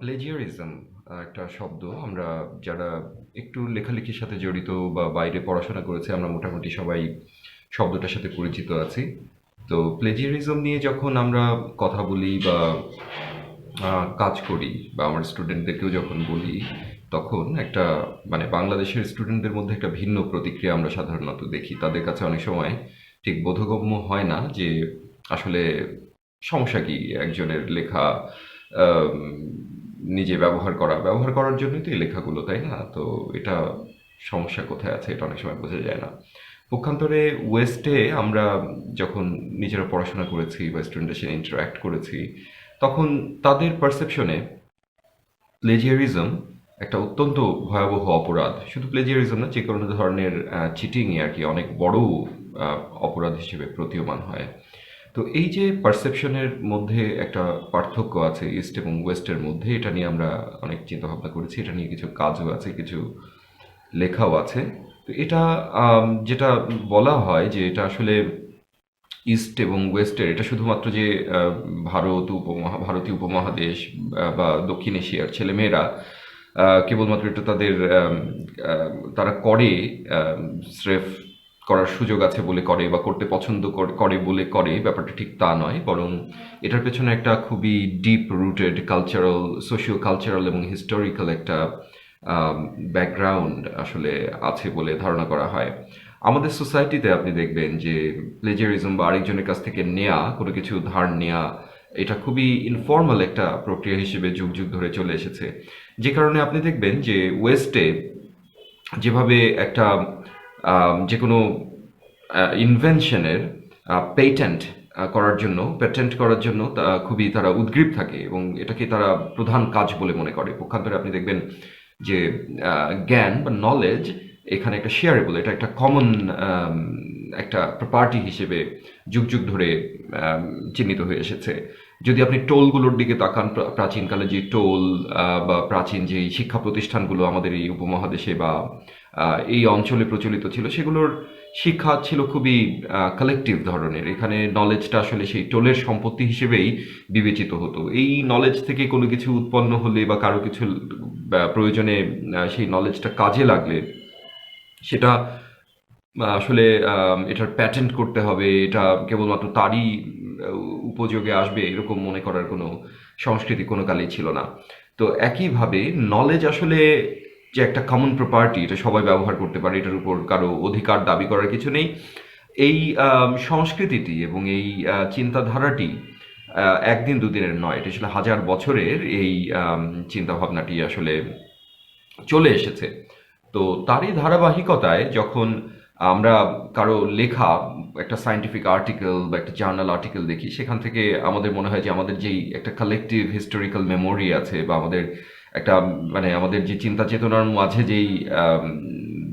Plagiarism একটা শব্দ। আমরা যারা একটু লেখালেখির সাথে জড়িত বা বাইরে পড়াশোনা করেছে, আমরা মোটামুটি সবাই শব্দটার সাথে পরিচিত আছি। তো প্লেজিয়ারিজম নিয়ে যখন আমরা কথা বলি বা কাজ করি বা আমার স্টুডেন্টদেরকেও যখন বলি, তখন একটা মানে বাংলাদেশের স্টুডেন্টদের মধ্যে একটা ভিন্ন প্রতিক্রিয়া আমরা সাধারণত দেখি। তাদের কাছে অনেক সময় ঠিক বোধগম্য হয় না যে আসলে সমস্যা কি একজনের লেখা নিজে ব্যবহার করা? ব্যবহার করার জন্যই তো এই লেখাগুলো, তাই না? তো এটা সমস্যা কোথায় আছে এটা অনেক সময় বোঝা যায় না। পক্ষান্তরে ওয়েস্টে আমরা যখন নিজেরা পড়াশোনা করেছি বা স্টুডেন্টের সাথে ইন্টারাক্ট করেছি, তখন তাদের পারসেপশনে প্লেজিয়ারিজম একটা অত্যন্ত ভয়াবহ অপরাধ। শুধু প্লেজিয়ারিজম না, যে কোনো ধরনের চিটিংই আর কি অনেক বড় অপরাধ হিসেবে প্রতীয়মান হয়। তো এই যে পারসেপশনের মধ্যে একটা পার্থক্য আছে ইস্ট এবং ওয়েস্টের মধ্যে, এটা নিয়ে আমরা অনেক চিন্তা ভাবনা করেছি, এটা নিয়ে কিছু কাজও আছে, কিছু লেখাও আছে। তো এটা যেটা বলা হয় যে এটা আসলে ইস্ট এবং ওয়েস্টের এটা শুধুমাত্র যে ভারত উপমহা, ভারতীয় উপমহাদেশ বা দক্ষিণ এশিয়ার ছেলেমেয়েরা কেবলমাত্র এটা তাদের তারা করে স্রেফ করার সুযোগ আছে বলে করে বা করতে পছন্দ করে বলে করে, ব্যাপারটা ঠিক তা নয়। বরং এটার পেছনে একটা খুবই deep rooted cultural socio cultural এবং হিস্টোরিক্যাল একটা ব্যাকগ্রাউন্ড আসলে আছে বলে ধারণা করা হয়। আমাদের সোসাইটিতে আপনি দেখবেন যে প্লেজারিজম বা আরেকজনের কাছ থেকে নেয়া, কোনো কিছু ধার নেয়া, এটা খুবই ইনফর্মাল একটা প্রক্রিয়া হিসেবে যুগ যুগ ধরে চলে এসেছে। যে কারণে আপনি দেখবেন যে ওয়েস্টে যেভাবে একটা যে কোনো ইনভেনশনের পেটেন্ট করার জন্য পেটেন্ট করার জন্য খুবই তারা উদ্গ্রীব থাকে এবং এটাকে তারা প্রধান কাজ বলে মনে করে। পক্ষান্তরে আপনি দেখবেন যে জ্ঞান বা নলেজ এখানে একটা শেয়ারেবল এটা একটা কমন একটা প্রপার্টি হিসেবে যুগ যুগ ধরে চিহ্নিত হয়ে এসেছে। যদি আপনি টোলগুলোর দিকে তাকান প্রাচীনকালে যে টোল বা প্রাচীন যে শিক্ষা প্রতিষ্ঠানগুলো আমাদের এই উপমহাদেশে বা এই অঞ্চলে প্রচলিত ছিল, সেগুলোর শিক্ষা ছিল খুবই কালেকটিভ ধরনের। এখানে নলেজটা আসলে সেই টোলের সম্পত্তি হিসেবেই বিবেচিত হতো। এই নলেজ থেকে কোনো কিছু উৎপন্ন হলে বা কারও কিছু প্রয়োজনে সেই নলেজটা কাজে লাগলে, সেটা আসলে এটার প্যাটেন্ট করতে হবে, এটা কেবলমাত্র তারই উপযোগে আসবে, এরকম মনে করার কোনো সংস্কৃতি কোনো কালেই ছিল না। তো একইভাবে নলেজ আসলে যে একটা কমন প্রপার্টি এটা সবাই ব্যবহার করতে পারে, এটার উপর কারও অধিকার দাবি করার কিছু নেই। এই সংস্কৃতিটি এবং এই চিন্তাধারাটি একদিন দুদিনের নয়, এটা আসলে হাজার বছরের এই চিন্তাভাবনাটি আসলে চলে এসেছে। তো তারই ধারাবাহিকতায় যখন আমরা কারও লেখা, একটা সায়েন্টিফিক আর্টিকেল বা একটা জার্নাল আর্টিকেল দেখি, সেখান থেকে আমাদের মনে হয় যে আমাদের যেই একটা কালেকটিভ হিস্টোরিক্যাল মেমোরি আছে বা আমাদের একটা মানে আমাদের যে চিন্তা চেতনার মাঝে যেই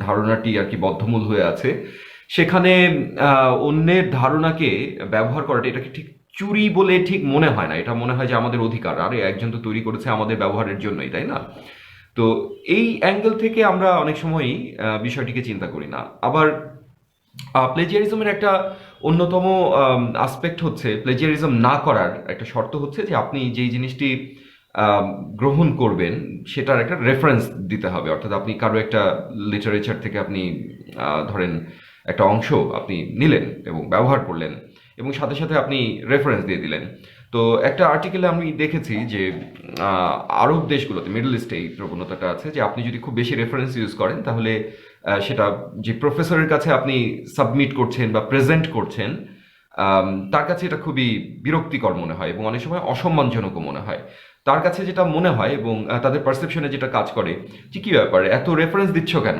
ধারণাটি আর কি বদ্ধমূল হয়ে আছে, সেখানে অন্যের ধারণাকে ব্যবহার করাটা এটাকে ঠিক চুরি বলে ঠিক মনে হয় না। এটা মনে হয় যে আমাদের অধিকার। আরে, একজন তো তৈরি করেছে আমাদের ব্যবহারের জন্যই, তাই না? তো এই অ্যাঙ্গেল থেকে আমরা অনেক সময়ই বিষয়টিকে চিন্তা করি না। আবার প্লেজিয়ারিজমের একটা অন্যতম আসপেক্ট হচ্ছে প্লেজিয়ারিজম না করার একটা শর্ত হচ্ছে যে আপনি যেই জিনিসটি গ্রহণ করবেন, সেটার একটা রেফারেন্স দিতে হবে। অর্থাৎ আপনি কারও একটা লিটারেচার থেকে আপনি ধরেন একটা অংশ আপনি নিলেন এবং ব্যবহার করলেন এবং সাথে সাথে আপনি রেফারেন্স দিয়ে দিলেন। তো একটা আর্টিকেলে আমি দেখেছি যে আরব দেশগুলোতে মিডল ইস্টে এই প্রবণতাটা আছে যে, আপনি যদি খুব বেশি রেফারেন্স ইউজ করেন, তাহলে সেটা যে প্রফেসরের কাছে আপনি সাবমিট করছেন বা প্রেজেন্ট করছেন তার কাছে এটা খুবই বিরক্তিকর মনে হয় এবং অনেক সময় অসম্মানজনকও মনে হয়। তার কাছে যেটা মনে হয় এবং তাদের পারসেপশনে যেটা কাজ করে, যে কী ব্যাপার? এত রেফারেন্স দিচ্ছ কেন?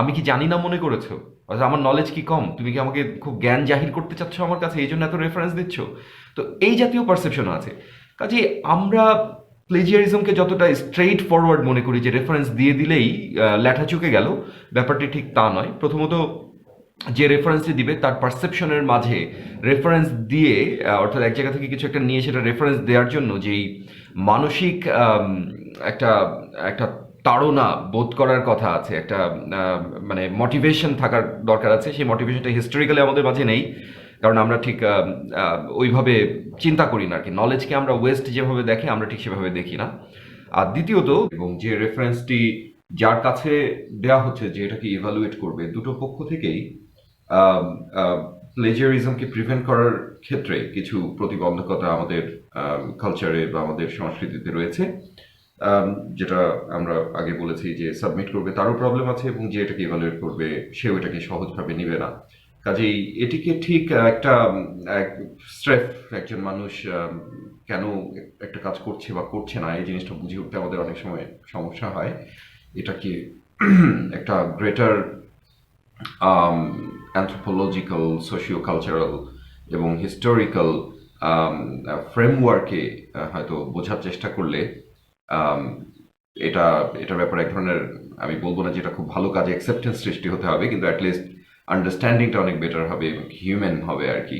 আমি কি জানি না মনে করেছ? অর্থাৎ আমার নলেজ কি কম? তুমি কি আমাকে খুব জ্ঞান জাহির করতে চাচ্ছ আমার কাছে? এই জন্য এত রেফারেন্স দিচ্ছ? তো এই জাতীয় পারসেপশন আছে। কাজে আমরা প্লেজিয়ারিজমকে যতটা স্ট্রেইট ফরওয়ার্ড মনে করি, যে রেফারেন্স দিয়ে দিলেই ল্যাঠা চুকে গেল, ব্যাপারটি ঠিক তা নয়। প্রথমত, যে রেফারেন্সটি দিবে, তার পারসেপশনের মাঝে রেফারেন্স দিয়ে অর্থাৎ এক জায়গা থেকে কিছু একটা নিয়ে সেটা রেফারেন্স দেওয়ার জন্য যেই মানসিক একটা একটা তাড়না বোধ করার কথা আছে, একটা মানে মোটিভেশন থাকার দরকার আছে, সেই মোটিভেশনটা হিস্টোরিক্যালি আমাদের মাঝে নেই, কারণ আমরা ঠিক ওইভাবে চিন্তা করি না আর কি। নলেজকে আমরা ওয়েস্ট যেভাবে দেখে, আমরা ঠিক সেভাবে দেখি না। আর দ্বিতীয়ত, এবং যে রেফারেন্সটি যার কাছে দেওয়া হচ্ছে যে এটাকে ইভালুয়েট করবে, দুটো পক্ষ থেকেই প্লেজারিজমকে প্রিভেন্ট করার ক্ষেত্রে কিছু প্রতিবন্ধকতা আমাদের কালচারে বা আমাদের সংস্কৃতিতে রয়েছে। যেটা আমরা আগে বলেছি যে সাবমিট করবে, তারও প্রবলেম আছে এবং যে এটাকে ইভালুয়েট করবে, সেও এটাকে সহজভাবে নেবে না। কাজেই এটিকে ঠিক একটা স্ট্রেফ একজন মানুষ কেন একটা কাজ করছে বা করছে না, এই জিনিসটা বুঝে উঠতে আমাদের অনেক সময় সমস্যা হয়। এটাকে একটা গ্রেটার অ্যান্থ্রোপোলজিক্যাল সোশিও কালচারাল এবং হিস্টোরিক্যাল ফ্রেমওয়ার্কে হয়তো বোঝার চেষ্টা করলে এটা, এটার ব্যাপারে এক ধরনের, আমি বলব না যে এটা খুব ভালো কাজে অ্যাকসেপ্টেন্স সৃষ্টি হতে হবে, কিন্তু অ্যাটলিস্ট আন্ডারস্ট্যান্ডিংটা অনেক বেটার হবে হিউম্যান হবে আর কি।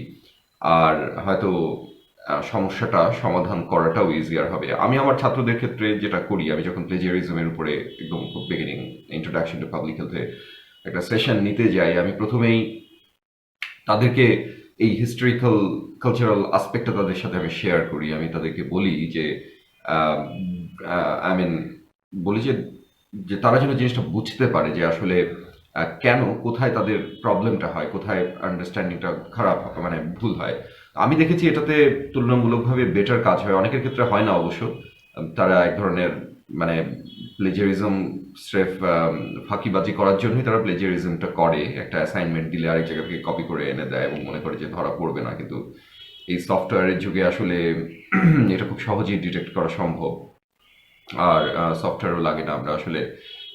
আর হয়তো সমস্যাটা সমাধান করাটাও ইজিয়ার হবে। আমি আমার ছাত্রদের ক্ষেত্রে যেটা করি, আমি যখন প্লেজিয়ারিজমের উপরে একদম খুব বিগিনিং ইন্ট্রোডাকশন টু পাবলিক হেলথে একটা সেশন নিতে যাই, আমি প্রথমেই তাদেরকে এই হিস্টোরিক্যাল কালচারাল আসপেক্টটা তাদের সাথে আমি শেয়ার করি। আমি তাদেরকে বলি যে আই মিন বলি যে তারা যেন জিনিসটা বুঝতে পারে যে আসলে কেন, কোথায় তাদের প্রবলেমটা হয়, কোথায় আন্ডারস্ট্যান্ডিংটা খারাপ মানে ভুল হয়। আমি দেখেছি এটাতে তুলনামূলকভাবে বেটার কাজ হয়। অনেকের ক্ষেত্রে হয় না অবশ্য। তারা এক ধরনের মানে প্লেজারিজম স্রেফ ফাঁকিবাজি করার জন্যই তারা প্লেজারিজমটা করে। একটা অ্যাসাইনমেন্ট দিলে আরেক জায়গা থেকে কপি করে এনে দেয় এবং মনে করে যে ধরা পড়বে না, কিন্তু এই সফটওয়্যারের যুগে আসলে এটা খুব সহজেই ডিটেক্ট করা সম্ভব। আর সফটওয়্যারও লাগে না আমরা আসলে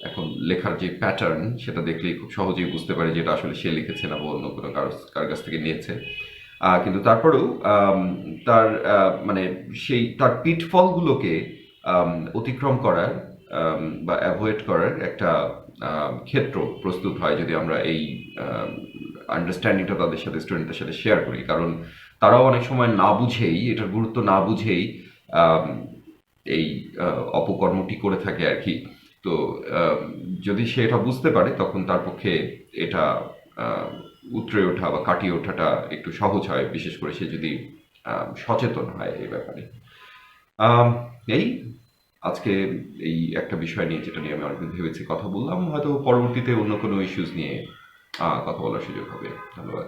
এখন লেখার যে প্যাটার্ন সেটা দেখলেই খুব সহজেই বুঝতে পারি যে এটা আসলে সে লিখেছে না বা অন্য কোনো কার কাছ থেকে নিয়েছে। কিন্তু তারপরেও তার মানে সেই, তার পিটফলগুলোকে অতিক্রম করার বা অ্যাভয়েড করার একটা ক্ষেত্র প্রস্তুত হয় যদি আমরা এই আন্ডারস্ট্যান্ডিংটা তাদের সাথে স্টুডেন্টদের সাথে শেয়ার করি। কারণ তারাও অনেক সময় না বুঝেই, এটার গুরুত্ব না বুঝেই এই অপকর্মটি করে থাকে আর কি। তো যদি সে এটা বুঝতে পারে, তখন তার পক্ষে এটা উতরে ওঠা বা কাটিয়ে ওঠাটা একটু সহজ হয়, বিশেষ করে সে যদি সচেতন হয় এই ব্যাপারে। এই আজকে এই একটা বিষয় নিয়ে যেটা নিয়ে আমি অনেকদিন ভেবেছি কথা বললাম, হয়তো পরবর্তীতে অন্য কোনো ইস্যুস নিয়ে কথা বলার সুযোগ হবে। ধন্যবাদ।